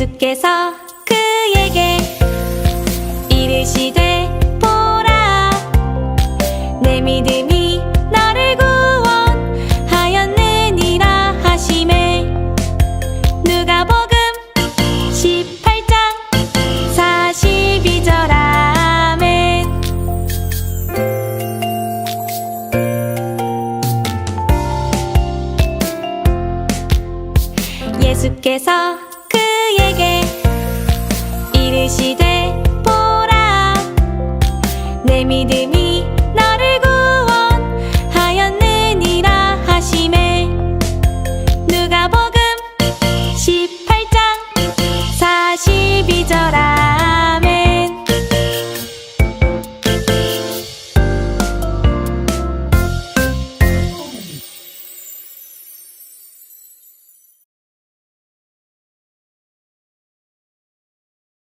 예수께서 그에게 이르시되 보라 내 믿음이 너를 구원하였느니라 하심에 누가복음 18장 42절 아멘. 예수께서 Demi, demi.